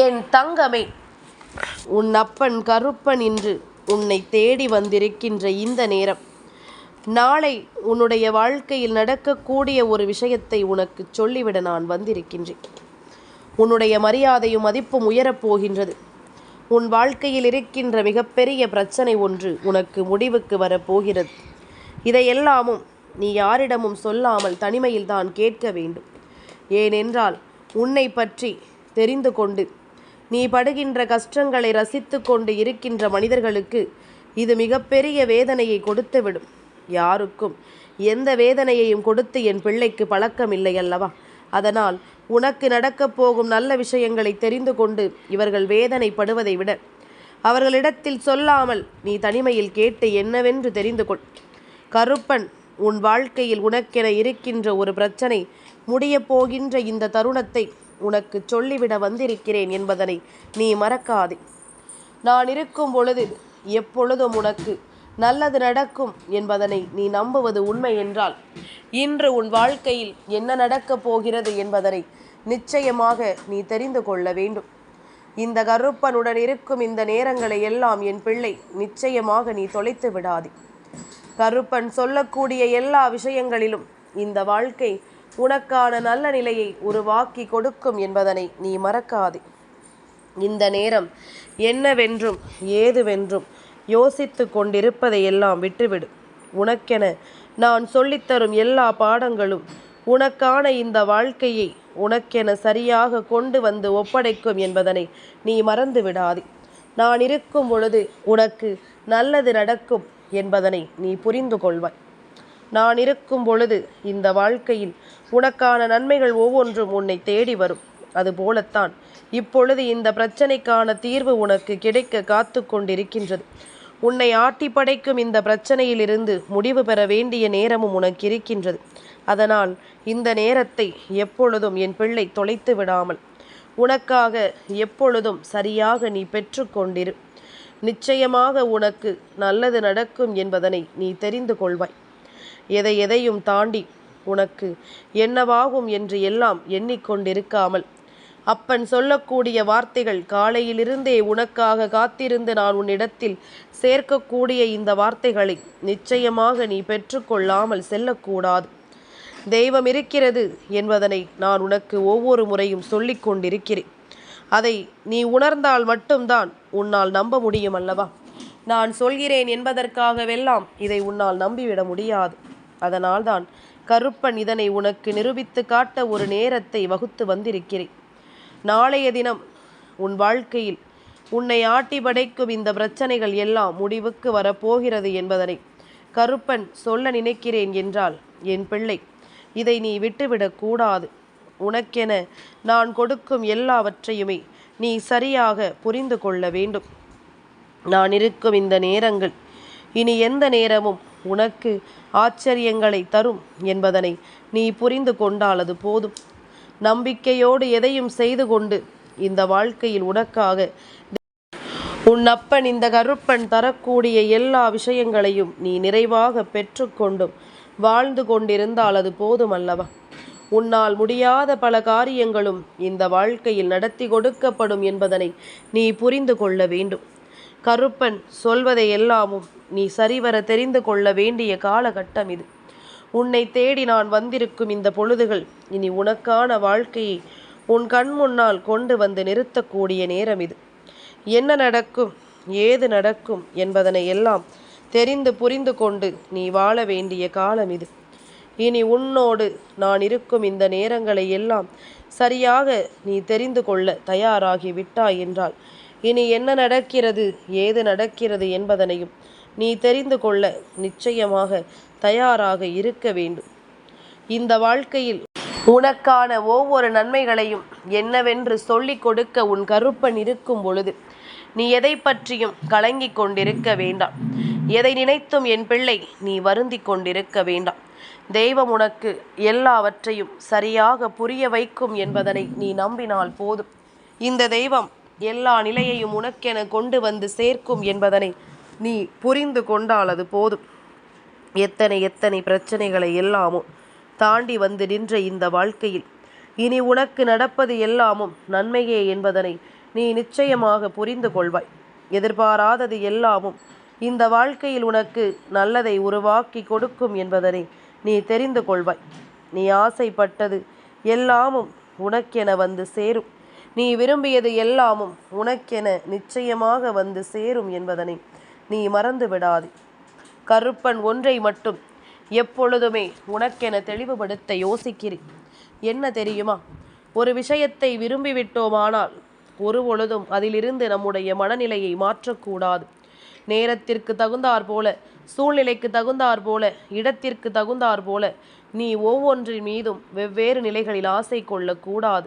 என் தங்கமே உன் அப்பன் கருப்பன் இன்று உன்னை தேடி வந்திருக்கின்ற இந்த நேரம். நாளை உன்னுடைய வாழ்க்கையில் நடக்கக்கூடிய ஒரு விஷயத்தை உனக்கு சொல்லிவிட நான் வந்திருக்கின்றேன். உன்னுடைய மரியாதையும் மதிப்பும் உயரப்போகின்றது உன் வாழ்க்கையில் இருக்கின்ற மிகப்பெரிய பிரச்சனை ஒன்று உனக்கு முடிவுக்கு வரப்போகிறது இதையெல்லாமும் நீ யாரிடமும் சொல்லாமல் தனிமையில் தான் கேட்க வேண்டும். ஏனென்றால் உன்னை பற்றி தெரிந்து கொண்டு நீ படுகின்ற கஷ்டங்களை ரசித்து கொண்டு இருக்கின்ற மனிதர்களுக்கு இது மிகப்பெரிய வேதனையை கொடுத்துவிடும். யாருக்கும் எந்த வேதனையையும் கொடுத்து என் பிள்ளைக்கு பழக்கமில்லை அல்லவா? அதனால் உனக்கு நடக்கப் போகும் நல்ல விஷயங்களை தெரிந்து கொண்டு இவர்கள் வேதனைப்படுவதை விட அவர்களிடத்தில் சொல்லாமல் நீ தனிமையில் கேட்டு என்னவென்று தெரிந்து கொள். கருப்பன் உன் வாழ்க்கையில் உனக்கென இருக்கின்ற ஒரு பிரச்சனை முடியப் போகின்ற இந்த தருணத்தை உனக்கு சொல்லிவிட வந்திருக்கிறேன் என்பதனை நீ மறக்காதே. நான் இருக்கும் பொழுது எப்பொழுதும் உனக்கு நல்லது நடக்கும் என்பதனை நீ நம்புவது உண்மை என்றால் இன்று உன் வாழ்க்கையில் என்ன நடக்கப் போகிறது என்பதனை நிச்சயமாக நீ தெரிந்து கொள்ள வேண்டும். இந்த கருப்பனுடன் இருக்கும் இந்த நேரங்களை எல்லாம் என் பிள்ளை நிச்சயமாக நீ தொலைத்து விடாதே. கருப்பன் சொல்லக்கூடிய எல்லா விஷயங்களிலும் இந்த வாழ்க்கை உனக்கான நல்ல நிலையை உருவாக்கி கொடுக்கும் என்பதனை நீ மறக்காதே. இந்த நேரம் என்னவென்றும் ஏதுவென்றும் யோசித்து கொண்டிருப்பதையெல்லாம் விட்டுவிடு. உனக்கென நான் சொல்லித்தரும் எல்லா பாடங்களும் உனக்கான இந்த வாழ்க்கையை உனக்கென சரியாக கொண்டு வந்து ஒப்படைக்கும் என்பதனை நீ மறந்து விடாதே. நான் இருக்கும் பொழுது உனக்கு நல்லது நடக்கும் என்பதனை நீ புரிந்து கொள்வாய். நான் இருக்கும் பொழுது இந்த வாழ்க்கையில் உனக்கான நன்மைகள் ஒவ்வொன்றும் உன்னை தேடி வரும். அதுபோலத்தான் இப்பொழுது இந்த பிரச்சனைக்கான தீர்வு உனக்கு கிடைக்க காத்து கொண்டிருக்கின்றது. உன்னை ஆட்டி படைக்கும் இந்த பிரச்சனையிலிருந்து முடிவு பெற வேண்டிய நேரமும் உனக்கு இருக்கின்றது. அதனால் இந்த நேரத்தை எப்பொழுதும் என் பிள்ளை தொலைத்து விடாமல் உனக்காக எப்பொழுதும் சரியாக நீ பெற்றுக்கொண்டிரு நிச்சயமாக உனக்கு நல்லது நடக்கும் என்பதனை நீ தெரிந்து கொள்வாய். எதை எதையும் தாண்டி உனக்கு என்னவாகும் என்று எல்லாம் எண்ணிக்கொண்டிருக்காமல். அப்பன் சொல்லக்கூடிய வார்த்தைகள் காலையிலிருந்தே உனக்காக காத்திருந்து நான் உன்னிடத்தில் சேர்க்கக்கூடிய இந்த வார்த்தைகளை நிச்சயமாக நீ பெற்றுக்கொள்ளாமல் செல்லக்கூடாது. தெய்வம் இருக்கிறது என்பதனை நான் உனக்கு ஒவ்வொரு முறையும் சொல்லிக் கொண்டிருக்கிறேன். அதை நீ உணர்ந்தால் மட்டும்தான் உன்னால் நம்ப முடியும் அல்லவா? நான் சொல்கிறேன் என்பதற்காகவெல்லாம் இதை உன்னால் நம்பிவிட முடியாது. அதனால்தான் கருப்பன் இதனை உனக்கு நிரூபித்து காட்ட ஒரு நேரத்தை வகுத்து வந்திருக்கிறேன். நாளைய தினம் உன் வாழ்க்கையில் உன்னை ஆட்டி படைக்கும் இந்த பிரச்சனைகள் எல்லாம் முடிவுக்கு வரப்போகிறது என்பதனை கருப்பன் சொல்ல நினைக்கிறேன் என்றால் என் பிள்ளை இதை நீ விட்டுவிடக்கூடாது உனக்கென நான் கொடுக்கும் எல்லாவற்றையுமே நீ சரியாக புரிந்து கொள்ள வேண்டும். நான் இருக்கும் இந்த நேரங்கள் இனி எந்த நேரமும் உனக்கு ஆச்சரியங்களை தரும் என்பதனை நீ புரிந்து கொண்டால் அது போதும். நம்பிக்கையோடு எதையும் செய்து கொண்டு இந்த வாழ்க்கையில் உனக்காக உன் அப்பன் இந்த கருப்பன் தரக்கூடிய எல்லா விஷயங்களையும் நீ நிறைவாக பெற்றுக்கொண்டும் வாழ்ந்து கொண்டிருந்தால் அது போதும் அல்லவா உன்னால் முடியாத பல காரியங்களும் இந்த வாழ்க்கையில் நடத்தி கொடுக்கப்படும் என்பதனை நீ புரிந்து கொள்ள வேண்டும். கருப்பன் சொல்வதை எல்லாமும் நீ சரிவர தெரிந்து கொள்ள வேண்டிய காலகட்டம் இது. உன்னை தேடி நான் வந்திருக்கும் இந்த பொழுதுகள் இனி உனக்கான வாழ்க்கையை உன் கண் முன்னால் கொண்டு வந்து நிறுத்தக்கூடிய நேரம் இது. என்ன நடக்கும் ஏது நடக்கும் என்பதனை எல்லாம் தெரிந்து புரிந்து கொண்டு நீ வாழ வேண்டிய காலம் இது. இனி உன்னோடு நான் இருக்கும் இந்த நேரங்களை எல்லாம் சரியாக நீ தெரிந்து கொள்ள தயாராகி விட்டாய் என்றால் இனி என்ன நடக்கிறது? ஏது நடக்கிறது என்பதனையும் நீ தெரிந்து கொள்ள நிச்சயமாக தயாராக இருக்க வேண்டும். இந்த வாழ்க்கையில் உனக்கான ஒவ்வொரு நன்மைகளையும் என்னவென்று சொல்லிக் கொடுக்க உன் கருப்பன் இருக்கும் பொழுது நீ எதை பற்றியும் கலங்கிக் கொண்டிருக்க வேண்டாம். எதை நினைத்தும் என் பிள்ளை நீ வருந்தி கொண்டிருக்க வேண்டாம். தெய்வம் உனக்கு எல்லாவற்றையும் சரியாக புரிய வைக்கும் என்பதனை நீ நம்பினால் போதும். இந்த தெய்வம் எல்லா நிலையையும் உனக்கென கொண்டு வந்து சேர்க்கும் என்பதனை நீ புரிந்து கொண்டால் அது போதும். எத்தனை எத்தனை பிரச்சனைகளை எல்லாமும் தாண்டி வந்து நின்ற இந்த வாழ்க்கையில் இனி உனக்கு நடப்பது எல்லாமும் நன்மையே என்பதனை நீ நிச்சயமாக புரிந்து கொள்வாய். எதிர்பாராதது எல்லாமும் இந்த வாழ்க்கையில் உனக்கு நல்லதை உருவாக்கி கொடுக்கும் என்பதனை நீ தெரிந்து கொள்வாய். நீ ஆசைப்பட்டது எல்லாமும் உனக்கென வந்து சேரும். நீ விரும்பியது எல்லாமும் உனக்கென நிச்சயமாக வந்து சேரும் என்பதனை நீ மறந்து விடாதே கருப்பன் ஒன்றை மட்டும் எப்பொழுதுமே உனக்கென தெளிவுபடுத்த யோசிக்கிறேன். என்ன தெரியுமா? ஒரு விஷயத்தை விரும்பிவிட்டோமானால் ஒரு பொழுதும் அதிலிருந்து நம்முடைய மனநிலையை மாற்றக்கூடாது. நேரத்திற்கு தகுந்தாற் போல சூழ்நிலைக்கு தகுந்தாற் போல இடத்திற்கு தகுந்தாற் போல நீ ஒவ்வொன்றின் மீதும் வெவ்வேறு நிலைகளில் ஆசை கொள்ளக்கூடாது.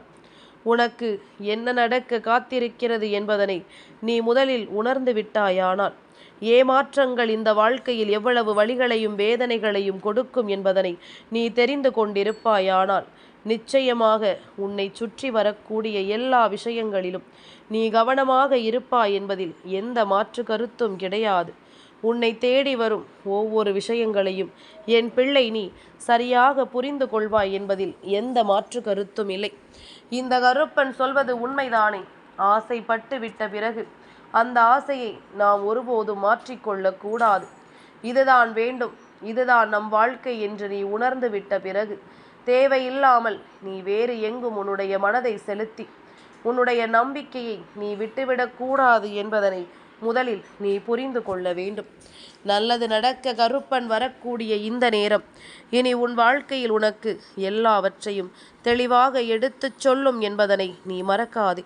உனக்கு என்ன நடக்க காத்திருக்கிறது என்பதனை நீ முதலில் உணர்ந்து விட்டாயானால். ஏமாற்றங்கள் இந்த வாழ்க்கையில் எவ்வளவு வழிகளையும் வேதனைகளையும் கொடுக்கும் என்பதனை நீ தெரிந்து கொண்டிருப்பாயானால் நிச்சயமாக உன்னை சுற்றி வரக்கூடிய எல்லா விஷயங்களிலும் நீ கவனமாக இருப்பாய் என்பதில் எந்த மாற்று கருத்தும் கிடையாது. உன்னை தேடி வரும் ஒவ்வொரு விஷயங்களையும் என் பிள்ளை நீ சரியாக புரிந்து கொள்வாய் என்பதில் எந்த மாற்று கருத்தும் இல்லை. இந்த கருப்பன் சொல்வது உண்மைதானே? ஆசைப்பட்டு விட்ட பிறகு அந்த ஆசையை நாம் ஒருபோதும் மாற்றிக்கொள்ளக் கூடாது. இதுதான் வேண்டும் இதுதான் நம் வாழ்க்கை என்று நீ உணர்ந்து விட்ட பிறகு. தேவையில்லாமல் நீ வேறு எங்கும் உன்னுடைய மனதை செலுத்தி உன்னுடைய நம்பிக்கையை நீ விட்டுவிடக்கூடாது என்பதனை முதலில் நீ புரிந்து கொள்ள வேண்டும். நல்லது நடக்க கருப்பன் வரக்கூடிய இந்த நேரம். இனி உன் வாழ்க்கையில் உனக்கு எல்லாவற்றையும் தெளிவாக எடுத்துச் சொல்லும் என்பதனை நீ மறக்காதே.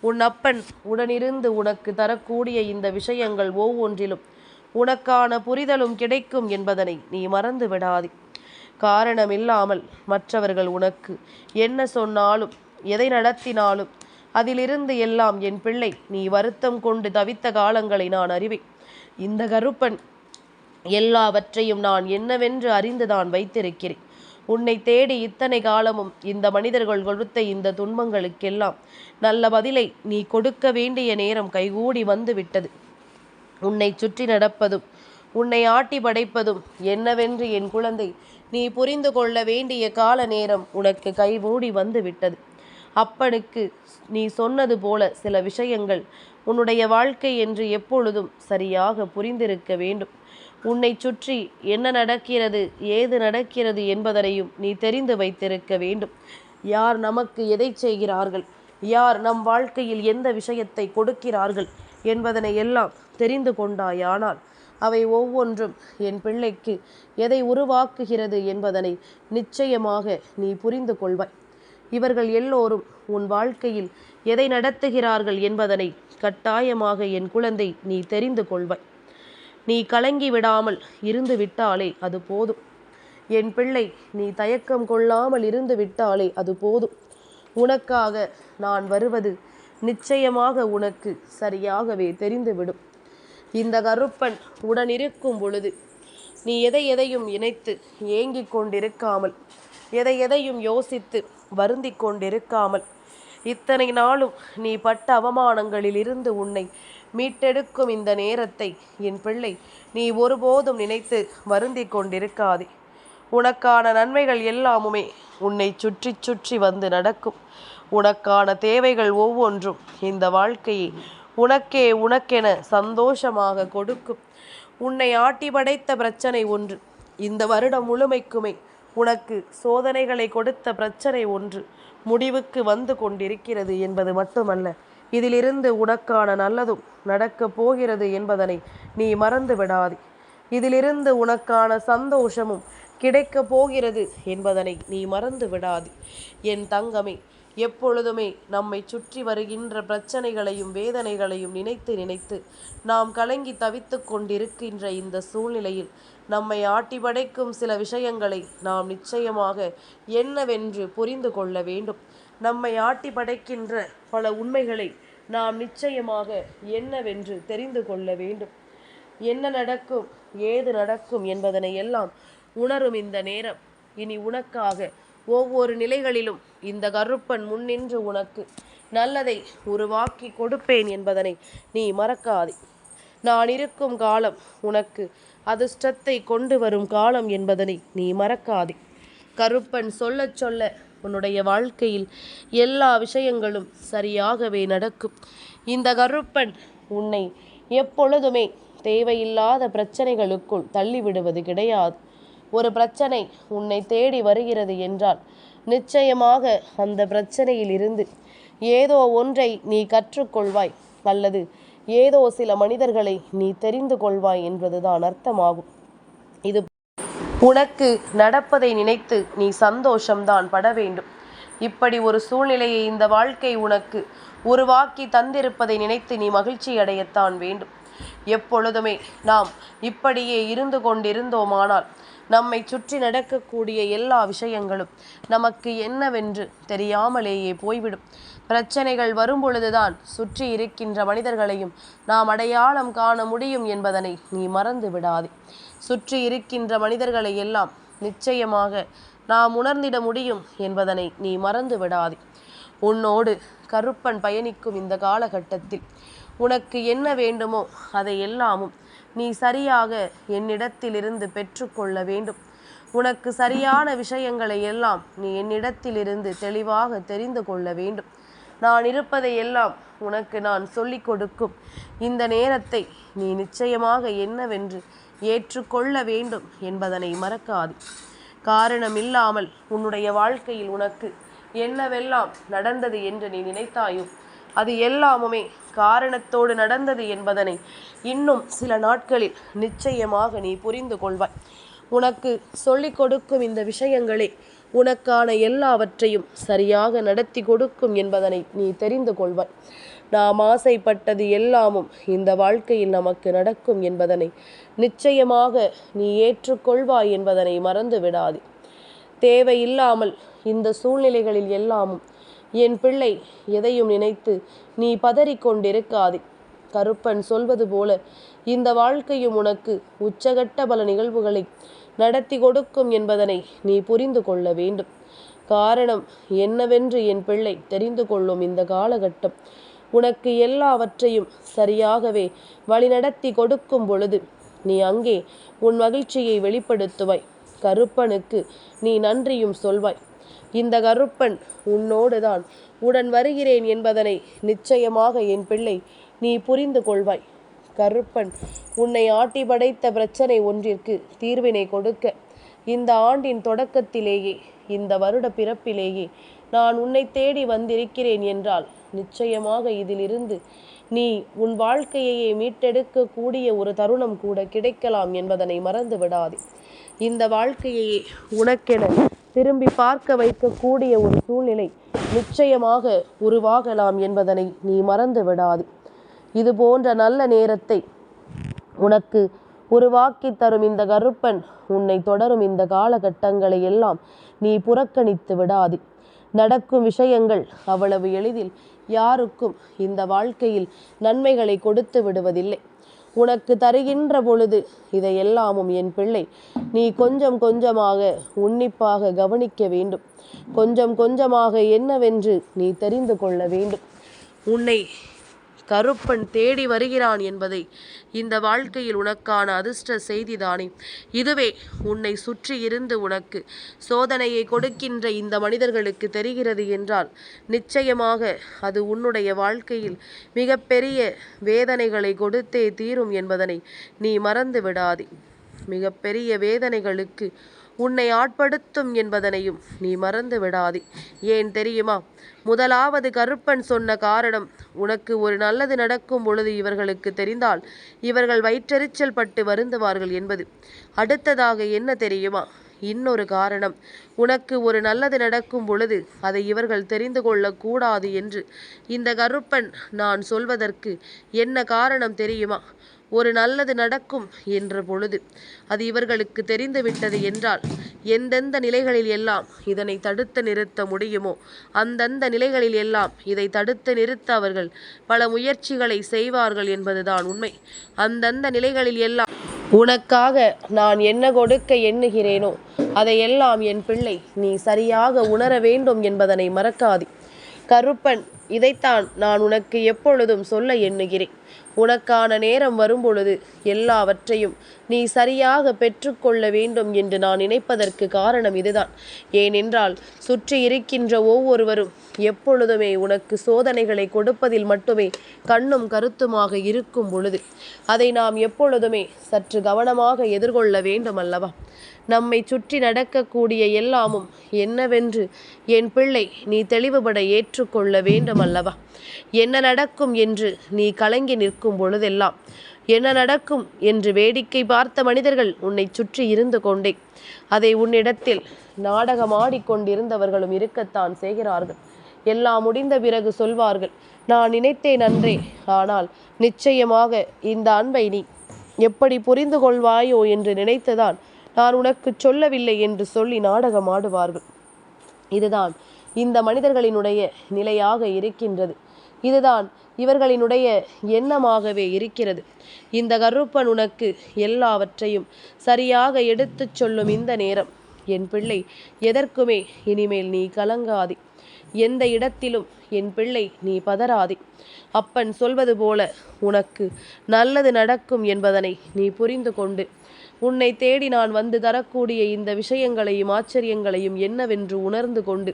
உன் அப்பன் உடனிருந்து உனக்கு தரக்கூடிய இந்த விஷயங்கள் ஒவ்வொன்றிலும் உனக்கான புரிதலும் கிடைக்கும் என்பதனை நீ மறந்து விடாதே. காரணமில்லாமல் மற்றவர்கள் உனக்கு என்ன சொன்னாலும் எதை நடத்தினாலும் அதிலிருந்து எல்லாம் என் பிள்ளை நீ வருத்தம் கொண்டு தவித்த காலங்களை நான் அறிவேன். இந்த கருப்பன் எல்லாவற்றையும் நான் என்னவென்று அறிந்துதான் வைத்திருக்கிறேன். உன்னை தேடி இத்தனை காலமும் இந்த மனிதர்கள் கொடுத்த இந்த துன்பங்களுக்கெல்லாம் நல்ல பதிலை நீ கொடுக்க வேண்டிய நேரம் கைகூடி வந்து விட்டது உன்னை சுற்றி நடப்பதும் உன்னை ஆட்டி படைப்பதும் என்னவென்று என் குழந்தை நீ புரிந்து கொள்ள வேண்டிய கால நேரம் உனக்கு கைமூடி வந்து விட்டது அப்பனுக்கு நீ சொன்னது போல சில விஷயங்கள் உன்னுடைய வாழ்க்கை என்று எப்பொழுதும் சரியாக புரிந்திருக்க வேண்டும். உன்னை சுற்றி என்ன நடக்கிறது ஏது நடக்கிறது என்பதனையும் நீ தெரிந்து வைத்திருக்க வேண்டும். யார் நமக்கு எதை செய்கிறார்கள் யார் நம் வாழ்க்கையில் எந்த விஷயத்தை கொடுக்கிறார்கள் என்பதனை எல்லாம் தெரிந்து கொண்டாயானால் அவை ஒவ்வொன்றும் என் பிள்ளைக்கு எதை உருவாக்குகிறது என்பதனை நிச்சயமாக நீ புரிந்து கொள்வாய். இவர்கள் எல்லோரும் உன் வாழ்க்கையில் எதை நடத்துகிறார்கள் என்பதனை கட்டாயமாக என் குழந்தை நீ தெரிந்து கொள்வாய். நீ கலங்கி விடாமல் இருந்து விட்டாலே அது போதும். என் பிள்ளை நீ தயக்கம் கொள்ளாமல் இருந்து விட்டாலே அது போதும். உனக்காக நான் வருவது நிச்சயமாக உனக்கு சரியாகவே தெரிந்துவிடும். இந்த கருப்பன் உடனிருக்கும் பொழுது நீ எதை எதையும் இணைத்து ஏங்கிக் கொண்டிருக்காமல் எதை எதையும் யோசித்து வருந்தி கொண்டிருக்காமல் இத்தனை நாளும் நீ பட்ட அவமானங்களில் இருந்து உன்னை மீட்டெடுக்கும் இந்த நேரத்தை என் பிள்ளை நீ ஒருபோதும் நினைத்து வருந்தி கொண்டிருக்காதே. உனக்கான நன்மைகள் எல்லாமுமே உன்னை சுற்றி சுற்றி வந்து நடக்கும். உனக்கான தேவைகள் ஒவ்வொன்றும் இந்த வாழ்க்கையை உனக்கே உனக்கென சந்தோஷமாக கொடுக்கும். உன்னை ஆட்டி படைத்த பிரச்சனை ஒன்று. இந்த வருடம் முழுமைக்குமே உனக்கு சோதனைகளை கொடுத்த பிரச்சனை ஒன்று முடிவுக்கு வந்து கொண்டிருக்கிறது என்பது மட்டுமல்ல. இதிலிருந்து உனக்கான நல்லதும் நடக்கப் போகிறது என்பதனை நீ மறந்து விடாதே. இதிலிருந்து உனக்கான சந்தோஷமும் கிடைக்கப் போகிறது என்பதனை நீ மறந்து விடாதே. என் தங்கமே எப்பொழுதுமே நம்மை சுற்றி வருகின்ற பிரச்சனைகளையும் வேதனைகளையும் நினைத்து நினைத்து நாம் கலங்கி தவித்து கொண்டிருக்கின்ற இந்த சூழ்நிலையில் நம்மை ஆட்டி படைக்கும் சில விஷயங்களை நாம் நிச்சயமாக என்னவென்று புரிந்து கொள்ள வேண்டும். நம்மை ஆட்டி படைக்கின்ற பல உண்மைகளை நாம் நிச்சயமாக என்னவென்று தெரிந்து கொள்ள வேண்டும். என்ன நடக்கும் ஏது நடக்கும் என்பதனை எல்லாம் உணரும் இந்த நேரம். இனி உனக்காக ஒவ்வொரு நிலைகளிலும் இந்த கருப்பன் முன்னின்று உனக்கு நல்லதை உருவாக்கி கொடுப்பேன் என்பதனை நீ மறக்காதே. நான் இருக்கும் காலம் உனக்கு அதிர்ஷ்டத்தை கொண்டு வரும் காலம் என்பதனை நீ மறக்காதே. கருப்பன் சொல்ல சொல்ல உன்னுடைய வாழ்க்கையில் எல்லா விஷயங்களும் சரியாகவே நடக்கும். இந்த கருப்பன் உன்னை எப்பொழுதுமே தேவையில்லாத பிரச்சனைகளுக்குள் தள்ளிவிடுவது கிடையாது. ஒரு பிரச்சனை உன்னை தேடி வருகிறது என்றால் நிச்சயமாக அந்த பிரச்சனையில் இருந்து ஏதோ ஒன்றை நீ கற்றுக்கொள்வாய் அல்லது ஏதோ சில மனிதர்களை நீ தெரிந்து கொள்வாய் என்பதுதான் அர்த்தமாகும். இது உனக்கு நடப்பதை நினைத்து நீ சந்தோஷம்தான் பட வேண்டும். இப்படி ஒரு சூழ்நிலையை இந்த வாழ்க்கை உனக்கு உருவாக்கி தந்திருப்பதை நினைத்து நீ மகிழ்ச்சி அடையத்தான் வேண்டும். எப்பொழுதுமே நாம் இப்படியே இருந்து கொண்டிருந்தோமானால் நம்மை சுற்றி நடக்கக்கூடிய எல்லா விஷயங்களும் நமக்கு என்னவென்று தெரியாமலேயே போய்விடும். பிரச்சனைகள் வரும்பொழுதுதான் சுற்றி இருக்கின்ற மனிதர்களையும் நாம் அடையாளம் காண முடியும் என்பதனை நீ மறந்து விடாதே. சுற்றி இருக்கின்ற மனிதர்களை எல்லாம் நிச்சயமாக நாம் உணர்ந்திட முடியும் என்பதனை நீ மறந்து விடாதே. உன்னோடு கருப்பன் பயணிக்கும் இந்த காலகட்டத்தில் உனக்கு என்ன வேண்டுமோ அதை எல்லாமும் நீ சரியாக என்னிடத்திலிருந்து பெற்றுக்கொள்ள வேண்டும். உனக்கு சரியான விஷயங்களை எல்லாம் நீ என்னிடத்திலிருந்து தெளிவாக தெரிந்து கொள்ள வேண்டும். நான் இருப்பதை எல்லாம் உனக்கு நான் சொல்லிக் கொடுக்கும். இந்த நேரத்தை நீ நிச்சயமாக என்னவென்று ஏற்றுக்கொள்ள வேண்டும் என்பதனை மறக்காது. காரணம் இல்லாமல் உன்னுடைய வாழ்க்கையில் உனக்கு என்னவெல்லாம் நடந்தது என்று நீ நினைத்தாயோ அது எல்லாமுமே காரணத்தோடு நடந்தது என்பதனை இன்னும் சில நாட்களில் நிச்சயமாக நீ புரிந்து கொள்வாய் உனக்கு சொல்லிக் கொடுக்கும் இந்த விஷயங்களே உனக்கான எல்லாவற்றையும் சரியாக நடத்தி கொடுக்கும் என்பதனை நீ தெரிந்து கொள்வாய். நாம் ஆசைப்பட்டது எல்லாமும் இந்த வாழ்க்கையில் நமக்கு நடக்கும் என்பதனை நிச்சயமாக நீ ஏற்றுக்கொள்வாய் என்பதனை மறந்து விடாது. தேவையில்லாமல் இந்த சூழ்நிலைகளில் எல்லாமும் என் பிள்ளை எதையும் நினைத்து நீ பதறிக்கொண்டிருக்காதே. கருப்பன் சொல்வது போல இந்த வாழ்க்கையும் உனக்கு உச்சகட்ட பல நிகழ்வுகளை நடத்தி கொடுக்கும் என்பதனை நீ புரிந்து கொள்ள வேண்டும். காரணம் என்னவென்று என் பிள்ளை தெரிந்து கொள்ளும் இந்த காலகட்டம். உனக்கு எல்லாவற்றையும் சரியாகவே வழிநடத்தி கொடுக்கும் பொழுது நீ அங்கே உன் மகிழ்ச்சியை வெளிப்படுத்துவாய். கருப்பனுக்கு நீ நன்றியும் சொல்வாய். இந்த கருப்பன் உன்னோடு தான் உடன் வருகிறேன் என்பதனை நிச்சயமாக என் பிள்ளை நீ புரிந்து கொள்வாய். கருப்பன் உன்னை ஆட்டி படைத்த பிரச்சனை ஒன்றிற்கு தீர்வினை கொடுக்க. இந்த ஆண்டின் தொடக்கத்திலேயே இந்த வருட பிறப்பிலேயே நான் உன்னை தேடி வந்திருக்கிறேன் என்றால் நிச்சயமாக இதிலிருந்து நீ உன் வாழ்க்கையையே மீட்டெடுக்க கூடிய ஒரு தருணம் கூட கிடைக்கலாம் என்பதனை மறந்து விடாதே இந்த வாழ்க்கையையே உனக்கென திரும்பி பார்க்க வைக்கக்கூடிய ஒரு சூழ்நிலை நிச்சயமாக உருவாகலாம் என்பதனை நீ மறந்து விடாது இது போன்ற நல்ல நேரத்தை உனக்கு உருவாக்கி தரும் இந்த கருப்பன் உன்னை தொடரும் இந்த காலகட்டங்களை எல்லாம் நீ புறக்கணித்து விடாது. நடக்கும் விஷயங்கள் அவ்வளவு எளிதில் யாருக்கும் இந்த வாழ்க்கையில் நன்மைகளை கொடுத்து விடுவதில்லை. உனக்கு தருகின்ற பொழுது இதையெல்லாமும் என் பிள்ளை நீ கொஞ்சம் கொஞ்சமாக உன்னிப்பாக கவனிக்க வேண்டும். கொஞ்சம் கொஞ்சமாக என்னவென்று நீ தெரிந்து கொள்ள வேண்டும். உன்னை கருப்பன் தேடி வருகிறான் என்பதை இந்த வாழ்க்கையில் உனக்கான அதிர்ஷ்ட செய்திதானே இதுவே உன்னை சுற்றி இருந்து உனக்கு சோதனையை கொடுக்கின்ற இந்த மனிதர்களுக்கு தெரிகிறது என்றால் நிச்சயமாக அது உன்னுடைய வாழ்க்கையில் மிகப்பெரிய வேதனைகளை கொடுத்தே தீரும் என்பதனை நீ மறந்து விடாதே. மிகப்பெரிய வேதனைகளுக்கு உன்னை ஆட்படுத்தும் என்பதனையும் நீ மறந்து விடாதே. ஏன் தெரியுமா? முதலாவது கருப்பன் சொன்ன காரணம் உனக்கு ஒரு நல்லது நடக்கும் பொழுது இவர்களுக்கு தெரிந்தால் இவர்கள் வயிற்றெரிச்சல் பட்டு வருந்துவார்கள் என்பது. அடுத்ததாக என்ன தெரியுமா? இன்னொரு காரணம் உனக்கு ஒரு நல்லது நடக்கும் பொழுது அதை இவர்கள் தெரிந்து கொள்ளக்கூடாது என்று. இந்த கருப்பன் நான் சொல்வதற்கு என்ன காரணம் தெரியுமா? ஒரு நல்லது நடக்கும் என்ற பொழுது. அது இவர்களுக்கு தெரிந்துவிட்டது என்றால் எந்தெந்த நிலைகளில் எல்லாம் இதனை தடுத்து நிறுத்த முடியுமோ அந்தந்த நிலைகளில் எல்லாம் இதை தடுத்து நிறுத்த அவர்கள் பல முயற்சிகளை செய்வார்கள் என்பதுதான் உண்மை. அந்தந்த நிலைகளில் எல்லாம் உனக்காக நான் என்ன கொடுக்க எண்ணுகிறேனோ அதையெல்லாம் என் பிள்ளை நீ சரியாக உணர வேண்டும் என்பதனை மறக்காதே. கருப்பன் இதைத்தான் நான் உனக்கு எப்பொழுதும் சொல்ல எண்ணுகிறேன். உனக்கான நேரம் வரும்பொழுது எல்லாவற்றையும் நீ சரியாக பெற்றுக்கொள்ள வேண்டும் என்று நான் நினைப்பதற்கு காரணம் இதுதான். ஏனென்றால் சுற்றி இருக்கின்ற ஒவ்வொருவரும் எப்பொழுதுமே உனக்கு சோதனைகளை கொடுப்பதில் மட்டுமே கண்ணும் கருத்துமாக இருக்கும் பொழுது அதை நாம் எப்பொழுதுமே சற்று கவனமாக எதிர்கொள்ள வேண்டும் அல்லவா நம்மை சுற்றி நடக்கக்கூடிய எல்லாமும் என்னவென்று என் பிள்ளை நீ தெளிவுபட ஏற்றுக்கொள்ள வேண்டும் அல்லவா என்ன நடக்கும் என்று நீ கலங்கி நிற்கும் பொழுதெல்லாம் என்ன நடக்கும் என்று வேடிக்கை பார்த்த மனிதர்கள் உன்னை சுற்றி இருந்து கொண்டே. அதை உன்னிடத்தில் நாடகமாடிக்கொண்டிருந்தவர்களும் இருக்கத்தான் செய்கிறார்கள். எல்லாம் முடிந்த பிறகு சொல்வார்கள் நான் நினைத்தேன் அன்றே ஆனால் நிச்சயமாக இந்த அன்பை நீ எப்படி புரிந்து கொள்வாயோ என்று நினைத்துதான் நான் உனக்கு சொல்லவில்லை என்று சொல்லி நாடகம் ஆடுவார்கள். இதுதான் இந்த மனிதர்களினுடைய நிலையாக இருக்கின்றது. இதுதான் இவர்களினுடைய எண்ணமாகவே இருக்கிறது. இந்த கருப்பன் உனக்கு எல்லாவற்றையும் சரியாக எடுத்துச் சொல்லும் இந்த நேரம். என் பிள்ளை எதற்குமே இனிமேல் நீ கலங்காதே. எந்த இடத்திலும் என் பிள்ளை நீ பதறாதே. அப்பன் சொல்வது போல உனக்கு நல்லது நடக்கும் என்பதனை நீ புரிந்து கொண்டு உன்னை தேடி நான் வந்து தரக்கூடிய இந்த விஷயங்களையும் ஆச்சரியங்களையும் என்னவென்று உணர்ந்து கொண்டு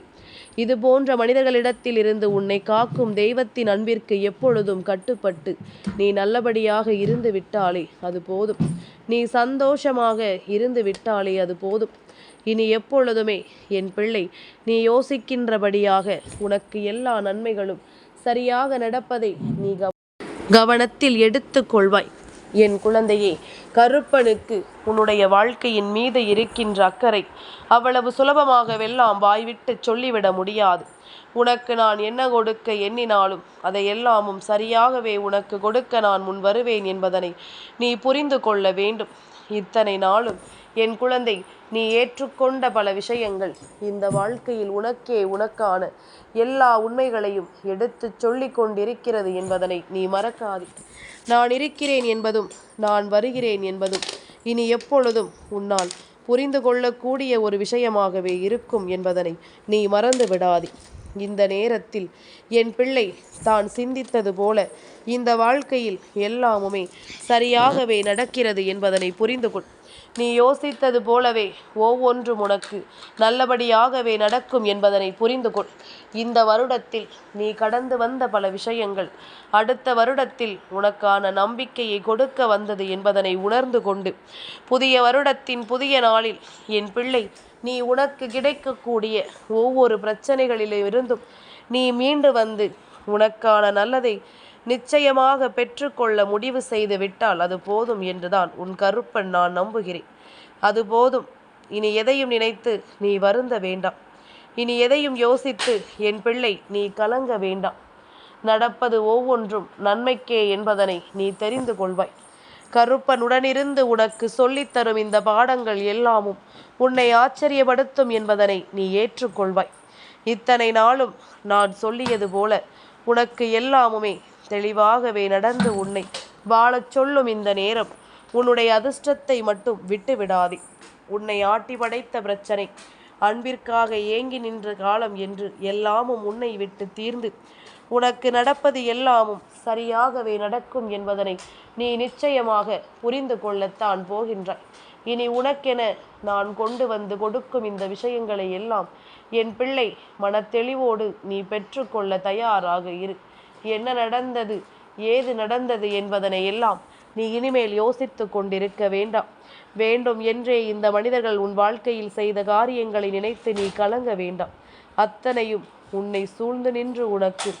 இது போன்ற மனிதர்களிடத்தில் இருந்து உன்னை காக்கும் தெய்வத்தின் அன்பிற்கு எப்பொழுதும் கட்டுப்பட்டு நீ நல்லபடியாக இருந்து விட்டாலே அது போதும். நீ சந்தோஷமாக இருந்து விட்டாலே அது போதும். இனி எப்பொழுதுமே என் பிள்ளை நீ யோசிக்கின்றபடியாக உனக்கு எல்லா நன்மைகளும் சரியாக நடப்பதை நீ கவனத்தில் எடுத்துக்கொள்வாய். என் குழந்தையே கருப்பனுக்கு உன்னுடைய வாழ்க்கையின் மீது இருக்கின்ற அக்கறை அவ்வளவு சுலபமாகவெல்லாம் வாய்விட்டு சொல்லிவிட முடியாது. உனக்கு நான் என்ன கொடுக்க எண்ணினாலும் அதை எல்லாமும் சரியாகவே உனக்கு கொடுக்க நான் முன் வருவேன் என்பதனை நீ புரிந்து கொள்ள வேண்டும். இத்தனை நாளும் என் குழந்தை நீ ஏற்றுக்கொண்ட பல விஷயங்கள் இந்த வாழ்க்கையில் உனக்கே உனக்கான எல்லா உண்மைகளையும் எடுத்துச் சொல்லிக் கொண்டிருக்கிறது என்பதனை நீ மறக்காதே. நான் இருக்கிறேன் என்பதும் நான் வருகிறேன் என்பதும் இனி எப்பொழுதும் உன்னால் புரிந்து கொள்ளக்கூடிய ஒரு விஷயமாகவே இருக்கும் என்பதனை நீ மறந்து விடாதே. இந்த நேரத்தில் என் பிள்ளை தான் சிந்தித்தது போல இந்த வாழ்க்கையில் எல்லாமுமே சரியாகவே நடக்கிறது என்பதனை புரிந்து கொள். நீ யோசித்தது போலவே ஒவ்வொன்றும் உனக்கு நல்லபடியாகவே நடக்கும் என்பதனை புரிந்து கொள். இந்த வருடத்தில் நீ கடந்து வந்த பல விஷயங்கள் அடுத்த வருடத்தில் உனக்கான நம்பிக்கையை கொடுக்க வந்தது என்பதனை உணர்ந்து கொண்டு புதிய வருடத்தின் புதிய நாளில் என் பிள்ளை நீ உனக்கு கிடைக்கக்கூடிய ஒவ்வொரு பிரச்சனைகளிலிருந்தும் நீ மீண்டு வந்து உனக்கான நல்லதை நிச்சயமாக பெற்றுக்கொள்ள முடிவு செய்து விட்டால் அது போதும் என்றுதான் உன் கருப்பன் நான் நம்புகிறேன். அது போதும். இனி எதையும் நினைத்து நீ வருந்த வேண்டாம். இனி எதையும் யோசித்து என் பிள்ளை நீ கலங்க வேண்டாம். நடப்பது ஒவ்வொன்றும் நன்மைக்கே என்பதனை நீ தெரிந்து கொள்வாய். கருப்பனுடனிருந்து உனக்கு சொல்லித்தரும் இந்த பாடங்கள் எல்லாமும் உன்னை ஆச்சரியப்படுத்தும் என்பதனை நீ ஏற்றுக்கொள்வாய். இத்தனை நாளும் நான் சொல்லியது போல உனக்கு எல்லாமுமே தெளிவாகவே நடந்து உன்னை வாழச் சொல்லும் இந்த நேரம் உன்னுடைய அதிர்ஷ்டத்தை மட்டும் விட்டு விடாதே உன்னை ஆட்டி படைத்த பிரச்சனை அன்பிற்காக ஏங்கி நின்ற காலம் என்று எல்லாமும் உன்னை விட்டு தீர்ந்து உனக்கு நடப்பது எல்லாமும் சரியாகவே நடக்கும் என்பதனை நீ நிச்சயமாக புரிந்து கொள்ளத்தான் போகின்றாய். இனி உனக்கென நான் கொண்டு வந்து கொடுக்கும் இந்த விஷயங்களை எல்லாம் என் பிள்ளை மனத்தெளிவோடு நீ பெற்றுக்கொள்ள தயாராக இரு. என்ன நடந்தது? ஏது நடந்தது என்பதனை எல்லாம் நீ இனிமேல் யோசித்து கொண்டிருக்க வேண்டாம். வேண்டும் என்றே இந்த மனிதர்கள் உன் வாழ்க்கையில் செய்த காரியங்களை நினைத்து நீ கலங்க வேண்டாம். அத்தனையும் உன்னை சூழ்ந்து நின்று உனக்கு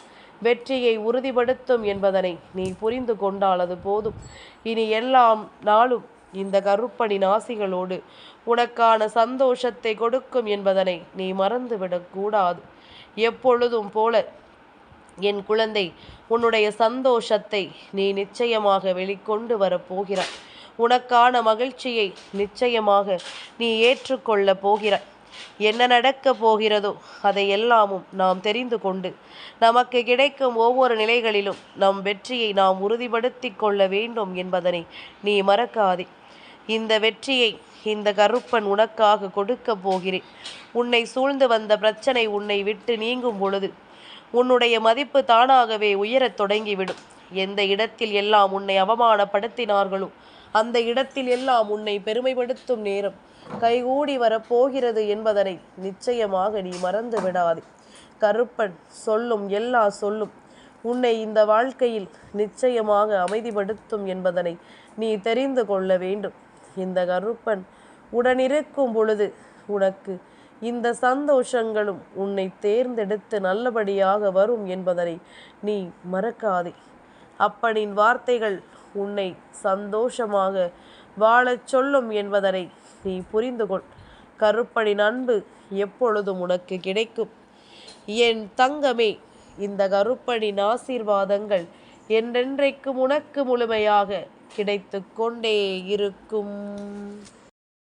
வெற்றியை உறுதிப்படுத்தும் என்பதனை நீ புரிந்து கொண்டால் அது போதும். இனி எல்லாம் நாளும் இந்த கருப்பணி நாசிகளோடு உனக்கான சந்தோஷத்தை கொடுக்கும் என்பதனை நீ மறந்துவிடக்கூடாது. எப்பொழுதும் போல என் குழந்தை உன்னுடைய சந்தோஷத்தை நீ நிச்சயமாக வெளிக்கொண்டு வரப்போகிறாய் உனக்கான மகிழ்ச்சியை நிச்சயமாக நீ ஏற்றுக்கொள்ளப் போகிறாய். என்ன நடக்கப் போகிறதோ அதை எல்லாமும் நாம் தெரிந்து கொண்டு நமக்கு கிடைக்கும் ஒவ்வொரு நிலைகளிலும் நம் வெற்றியை நாம் உறுதிப்படுத்தி கொள்ள வேண்டும் என்பதனை நீ மறக்காதே. இந்த வெற்றியை இந்த கருப்பன் உனக்காக கொடுக்க போகிறேன். உன்னை சூழ்ந்து வந்த பிரச்சனை உன்னை விட்டு நீங்கும் பொழுது உன்னுடைய மதிப்பு தானாகவே உயரத் தொடங்கிவிடும். எந்த இடத்தில் எல்லாம் உன்னை அவமானப்படுத்தினார்களோ அந்த இடத்தில் எல்லாம் உன்னை பெருமைப்படுத்தும் நேரம் கைகூடி வரப்போகிறது என்பதனை நிச்சயமாக நீ மறந்து விடாதே. கருப்பன் சொல்லும் எல்லா சொல்லும் உன்னை இந்த வாழ்க்கையில் நிச்சயமாக அமைதிப்படுத்தும் என்பதனை நீ தெரிந்து கொள்ள வேண்டும். இந்த கருப்பன் உடனிருக்கும் பொழுது உனக்கு இந்த சந்தோஷங்களும் உன்னை தேர்ந்தெடுத்து நல்லபடியாக வரும் என்பதனை நீ மறக்காதே. அப்பனின் வார்த்தைகள் உன்னை சந்தோஷமாக வாழச் சொல்லும் என்பதனை நீ புரிந்து கொள் கருப்பனின் அன்பு எப்பொழுதும் உனக்கு கிடைக்கும். என் தங்கமே இந்த கருப்பனின் ஆசீர்வாதங்கள் என்றென்றைக்கும் உனக்கு முழுமையாக கிடைத்து கொண்டே இருக்கும்.